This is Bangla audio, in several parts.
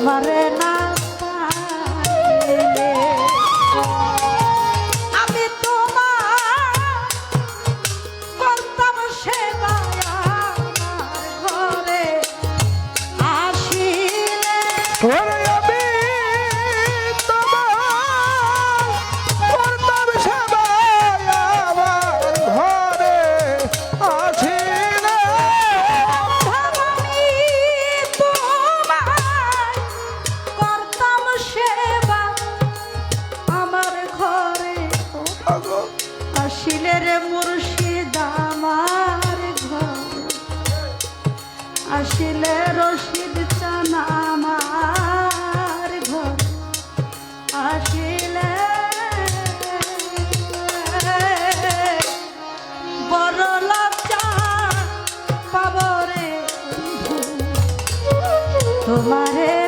তোমারে তোমারে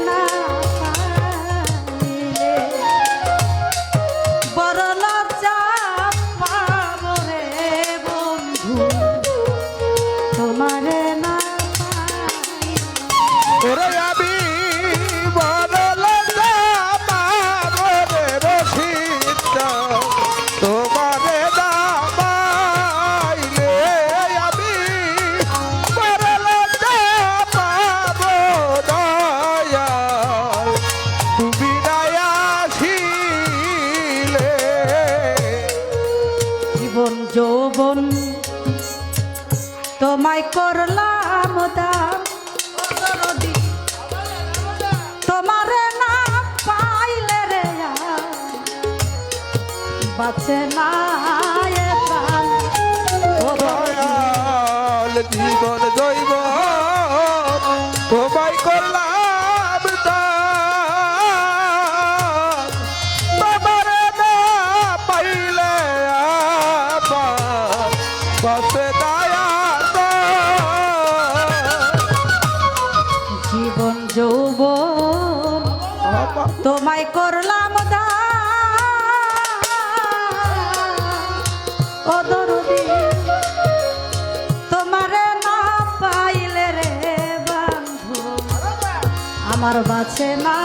জীবন জৈব। সবাই করলাম আমার বাঁচে না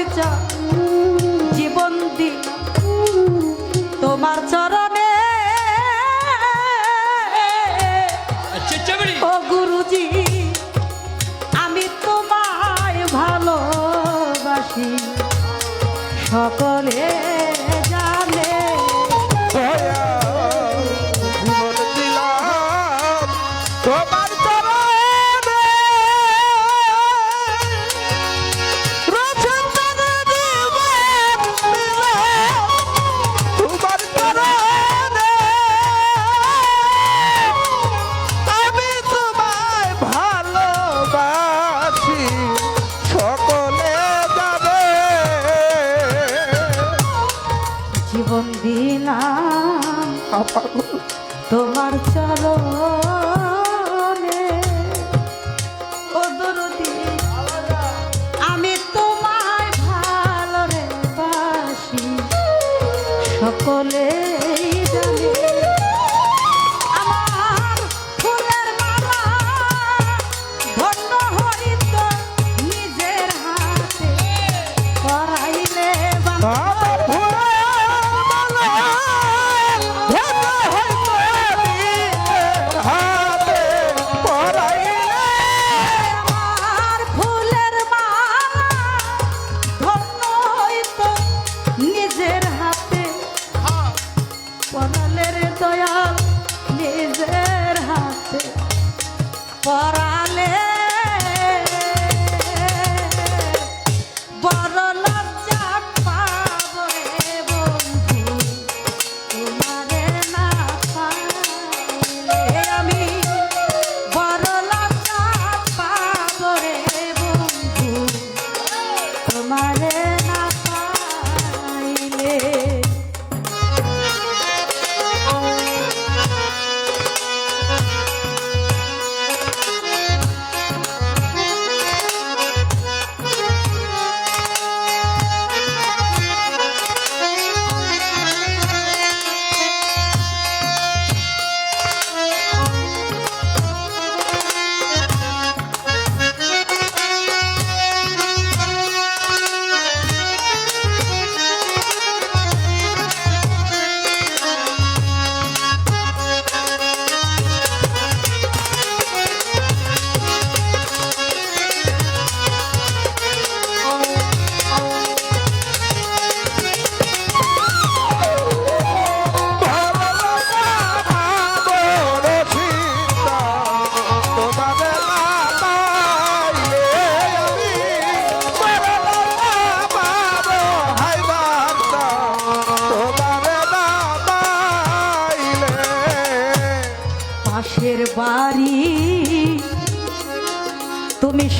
বসে চা জীবন দিন তোমার চরণে। ও গুরুজি আমি তোমায় ভালোবাসি। সকলে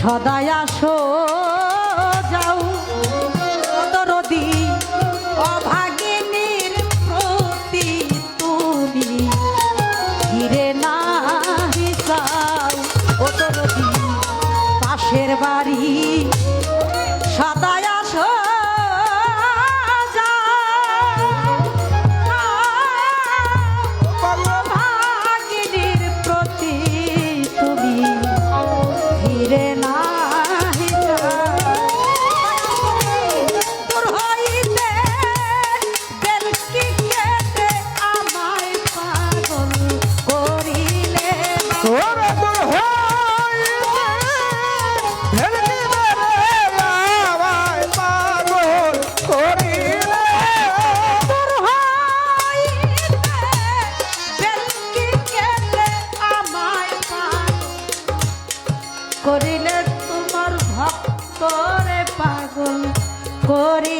সদায় আসো। করে পাগল করি